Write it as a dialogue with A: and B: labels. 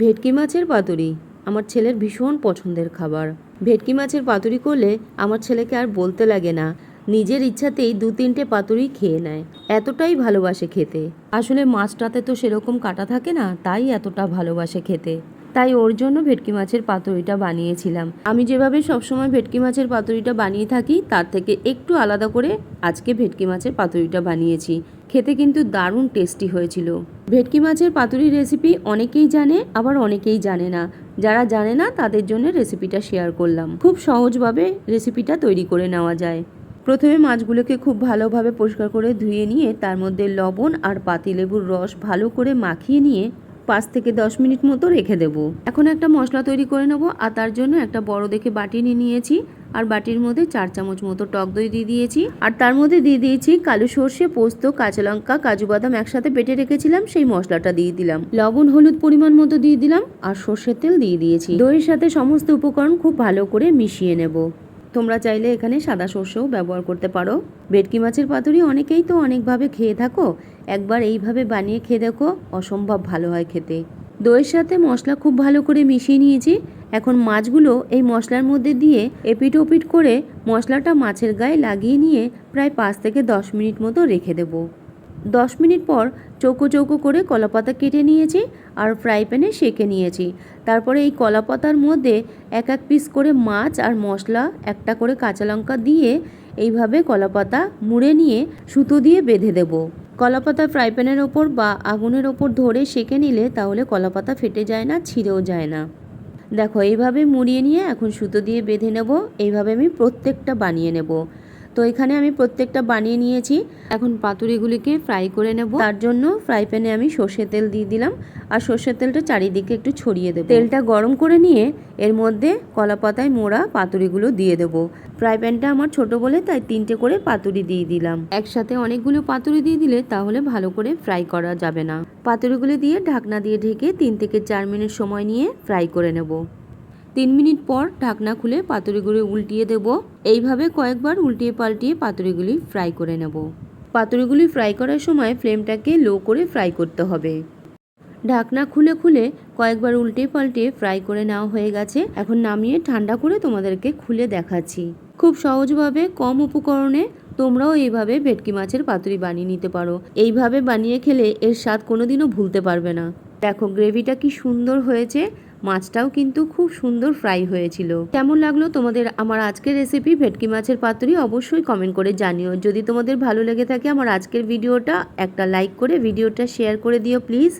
A: ভেটকি মাছের পাতুরি আমার ছেলের ভীষণ পছন্দের খাবার। ভেটকি মাছের পাতুরি করলে আমার ছেলেকে আর বলতে লাগে না, নিজের ইচ্ছাতেই দু তিনটে পাতুরি খেয়ে নেয়। এতটাই ভালোবাসে খেতে। আসলে মাছটাতে তো সেরকম কাটা থাকে না, তাই এতটা ভালোবাসে খেতে। তাই ওর জন্য ভেটকি মাছের পাতুরিটা বানিয়েছিলাম। আমি যেভাবে সবসময় ভেটকি মাছের পাতুরিটা বানিয়ে থাকি, তার থেকে একটু আলাদা করে আজকে ভেটকি মাছের পাতুরিটা বানিয়েছি। খেতে কিন্তু দারুণ টেস্টি হয়েছিল। ভেটকি মাছের পাতুরি রেসিপি অনেকেই জানে, আবার অনেকেই জানে না। যারা জানে না, তাদের জন্য রেসিপিটা শেয়ার করলাম। খুব সহজভাবে রেসিপিটা তৈরি করে নেওয়া যায়। প্রথমে মাছগুলোকে খুব ভালোভাবে পরিষ্কার করে ধুয়ে নিয়ে, তার মধ্যে লবণ আর পাতিলেবুর রস ভালো করে মাখিয়ে নিয়ে পাঁচ থেকে দশ মিনিট মতো রেখে দেবো। এখন একটা মশলা তৈরি করে নেব, আর তার জন্য একটা বড় দেখে বাটি নিয়ে নিয়েছি। আর বাটির মধ্যে চার চামচ মতো টক দই দিয়ে দিয়েছি। আর তার মধ্যে দিয়ে দিয়েছি কালো সর্ষে, পোস্ত, কাঁচা লঙ্কা, কাজু বাদাম একসাথে পেটে রেখেছিলাম, সেই মশলাটা দিয়ে দিলাম। লবণ, হলুদ পরিমাণ মতো দিয়ে দিলাম আর সর্ষের তেল দিয়ে দিয়েছি। দইয়ের সাথে সমস্ত উপকরণ খুব ভালো করে মিশিয়ে নেব। তোমরা চাইলে এখানে সাদা সর্ষেও ব্যবহার করতে পারো। ভেটকি মাছের পাতুরি অনেকেই তো অনেকভাবে খেয়ে থাকো, একবার এইভাবে বানিয়ে খেয়ে দেখো, অসম্ভব ভালো হয় খেতে। দইয়ের সাথে মশলা খুব ভালো করে মিশিয়ে নিয়েছি। এখন মাছগুলো এই মশলার মধ্যে দিয়ে এপিট ওপিট করে মশলাটা মাছের গায়ে লাগিয়ে নিয়ে প্রায় পাঁচ থেকে দশ মিনিট মতো রেখে দেবো। দশ মিনিট পর চৌকো চৌকো করে কলাপাতা কেটে নিয়েছি আর ফ্রাই প্যানে সেঁকে নিয়েছি। তারপরে এই কলাপাতার মধ্যে এক এক পিস করে মাছ আর মশলা, একটা করে কাঁচা লঙ্কা দিয়ে এইভাবে কলাপাতা মুড়ে নিয়ে সুতো দিয়ে বেঁধে দেব। কলাপাতা ফ্রাই প্যানের ওপর বা আগুনের ওপর ধরে সেঁকে নিলে তাহলে কলাপাতা ফেটে যায় না, ছিঁড়েও যায় না। দেখো, এইভাবে মুড়িয়ে নিয়ে এখন সুতো দিয়ে বেঁধে নেব। এইভাবে আমি প্রত্যেকটা বানিয়ে নেব। তো এখানে আমি প্রত্যেকটা বানিয়ে নিয়েছি। এখন পাতুরিগুলিকে ফ্রাই করে নেব। তার জন্য ফ্রাই প্যানে আমি সর্ষের তেল দিয়ে দিলাম। আর সর্ষের তেলটা চারিদিকে একটু ছড়িয়ে দেবো। তেলটা গরম করে নিয়ে এর মধ্যে কলা পাতায় মোড়া পাতুরিগুলো দিয়ে দেবো। ফ্রাই প্যানটা আমার ছোট বলে তাই তিনটে করে পাতুরি দিয়ে দিলাম। একসাথে অনেকগুলো পাতুরি দিয়ে দিলে তাহলে ভালো করে ফ্রাই করা যাবে না। পাতুরিগুলো দিয়ে ঢাকনা দিয়ে ঢেকে তিন থেকে চার মিনিট সময় নিয়ে ফ্রাই করে নেব। তিন মিনিট পর ঢাকনা খুলে পাতুরিগুলি উল্টিয়ে দেব। এইভাবে কয়েকবার উল্টিয়ে পাল্টিয়ে পাতুরিগুলি ফ্রাই করে নেব। পাতুরিগুলি ফ্রাই করার সময় ফ্লেমটাকে লো করে ফ্রাই করতে হবে। ঢাকনা খুলে খুলে কয়েকবার উল্টে পাল্টে ফ্রাই করে নেওয়া হয়ে গেছে। এখন নামিয়ে ঠান্ডা করে তোমাদেরকে খুলে দেখাচ্ছি। খুব সহজভাবে কম উপকরণে তোমরাও এইভাবে ভেটকি মাছের পাতুরি বানিয়ে নিতে পারো। এইভাবে বানিয়ে খেলে এর স্বাদ কোনোদিনও ভুলতে পারবে না। দেখো গ্রেভিটা কি সুন্দর হয়েছে, মাছটাও কিন্তু খুব সুন্দর ফ্রাই হয়েছিল। কেমন লাগল তোমাদের আমার আজকের রেসিপি ভেটকি মাছের পাতুরি অবশ্যই কমেন্ট করে জানিও। যদি তোমাদের ভালো লেগে থাকে আমার আজকের ভিডিওটা একটা লাইক করে ভিডিওটা শেয়ার করে দিও প্লিজ